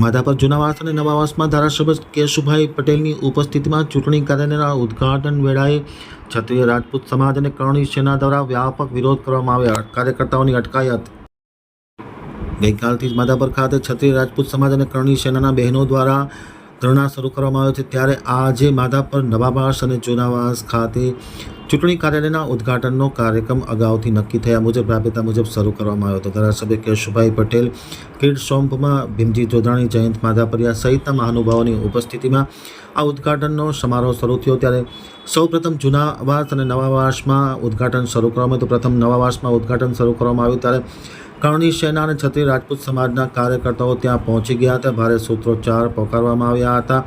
માધાપર જૂનાવાસ અને નવાવાસમાં ધારાસભ્ય કેશુભાઈ પટેલની ઉપસ્થિતિમાં ચૂંટણી કાર્યાલયના ઉદ્ઘાટન વેળાએ ક્ષત્રિય રાજપૂત સમાજ અને કરણી સેના દ્વારા વ્યાપક વિરોધ કરવામાં આવ્યા. કાર્યકર્તાઓની અટકાયત. ગઈકાલથી જ માધાપર ખાતે ક્ષત્રિય રાજપૂત સમાજ અને કરણી સેનાના બહેનો દ્વારા ધરણા શરૂ કરવામાં આવ્યો છે. ત્યારે આજે માધાપર નવાવાસ અને જૂનાવાસ ખાતે ચૂંટણી કાર્યાલયના ઉદ્ઘાટનનો કાર્યક્રમ અગાઉથી નક્કી થયા મુજબ રાબેતા મુજબ શરૂ કરવામાં આવ્યો હતો. ધારાસભ્ય કેશુભાઈ પટેલ કીડ સોંપમાં ભીમજી જોધાણી, જયંત માધાપરિયા સહિતના મહાનુભાવોની ઉપસ્થિતિમાં આ ઉદ્ઘાટનનો સમારોહ શરૂ થયો. ત્યારે સૌપ્રથમ જૂનાવાસ અને નવા વાસમાં ઉદ્ઘાટન શરૂ કરવામાં આવ્યું પ્રથમ નવા વાસમાં ઉદ્ઘાટન શરૂ કરવામાં આવ્યું. ત્યારે કરણી સેના અને ક્ષત્રિય રાજપૂત સમાજના કાર્યકર્તાઓ ત્યાં પહોંચી ગયા હતા. ભારે સૂત્રોચ્ચાર પોકારવામાં આવ્યા હતા.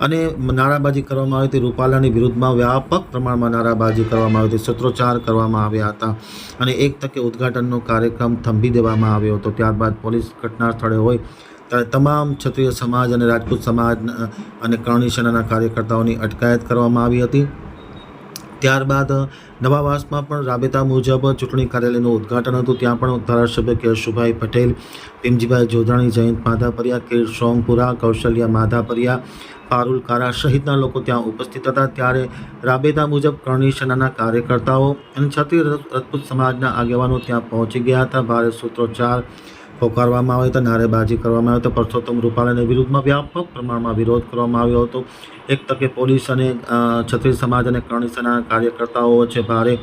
અને નારાબાજી કરવામાં આવી હતી. રૂપાલાની વિરુદ્ધમાં વ્યાપક પ્રમાણમાં નારાબાજી કરવામાં આવી હતી. સૂત્રોચ્ચાર કરવામાં આવ્યા હતા અને એક તકે ઉદ્ઘાટનનો કાર્યક્રમ થંભી દેવામાં આવ્યો હતો. ત્યારબાદ પોલીસ ઘટના સ્થળે હોય ત્યારે તમામ ક્ષત્રિય સમાજ અને રાજપૂત સમાજ અને કરણી સેનાના કાર્યકર્તાઓની અટકાયત કરવામાં આવી હતી. ત્યારબાદ નવાવાસમાં પણ રાબેતા મુજબ ચૂંટણી કાર્યાલયનું ઉદ્ઘાટન હતું. ત્યાં પણ ધારાસભ્ય કેશુભાઈ પટેલ, ભીમજીભાઈ જોધાણી, જયંત માધાપરિયા, કેર સોમપુરા, કૌશલ્યા માધાપરિયા, પારુલ કારા સહિતના લોકો ત્યાં ઉપસ્થિત હતા. ત્યારે રાબેતા મુજબ કરણી સેનાના કાર્યકર્તાઓ અને છત્રી રાજપૂત સમાજના આગેવાનો ત્યાં પહોંચી ગયા હતા. ભારે સૂત્રોચ્ચાર પોકારવામાં આવે તો નારેબાજી કરવામાં આવે તો પરસોત્તમ રૂપાલાની વિરુદ્ધમાં વ્યાપક પ્રમાણમાં વિરોધ કરવામાં આવ્યો હતો. એક તકે પોલીસ અને છત્રીસ સમાજ અને કરણી સેનાના કાર્યકર્તાઓ વચ્ચે ભારે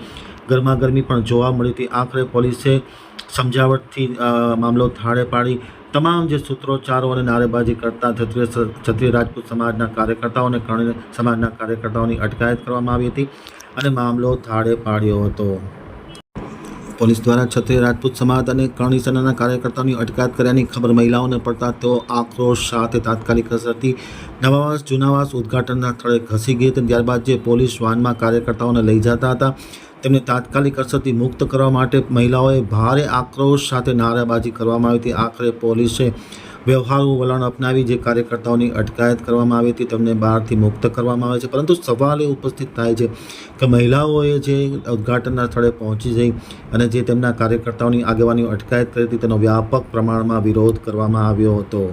ગરમાગરમી પણ જોવા મળી હતી. આખરે પોલીસે સમજાવટથી મામલો થાળે પાડી. તમામ જે સૂત્રોચ્ચારો અને નારેબાજી કરતા ક્ષત્રિય ક્ષત્રિય રાજપૂત સમાજના કાર્યકર્તાઓ અને કરણી સમાજના કાર્યકર્તાઓની અટકાયત કરવામાં આવી હતી અને મામલો થાળે પાડ્યો હતો. પોલીસ દ્વારા ક્ષત્રિય રાજપૂત સમાજ અને કરણી સેનાના કાર્યકર્તાઓની અટકાયત કર્યાની ખબર મહિલાઓને પડતા તેઓ આક્રોશ સાથે તાત્કાલિક અસરથી નવાવાસ, જૂનાવાસ ઉદ્ઘાટનના સ્થળે ઘસી ગઈ હતી. ત્યારબાદ જે પોલીસ વાનમાં કાર્યકર્તાઓને લઈ જતા હતા તેમને તાત્કાલિક અસરથી મુક્ત કરવા માટે મહિલાઓએ ભારે આક્રોશ સાથે નારાબાજી કરવામાં આવી હતી આખરે પોલીસે વ્યવહારુ વલણ અપનાવી જે કાર્યકર્તાઓની અટકાયત કરવામાં આવી હતી તેમને બહારથી મુક્ત કરવામાં આવે છે પરંતુ સવાલ એ ઉપસ્થિત થાય છે કે મહિલાઓએ જે ઉદ્ઘાટનના સ્થળે પહોંચી જઈ અને જે તેમના કાર્યકર્તાઓની આગેવાની અટકાયત કરી હતી તેનો વ્યાપક પ્રમાણમાં વિરોધ કરવામાં આવ્યો હતો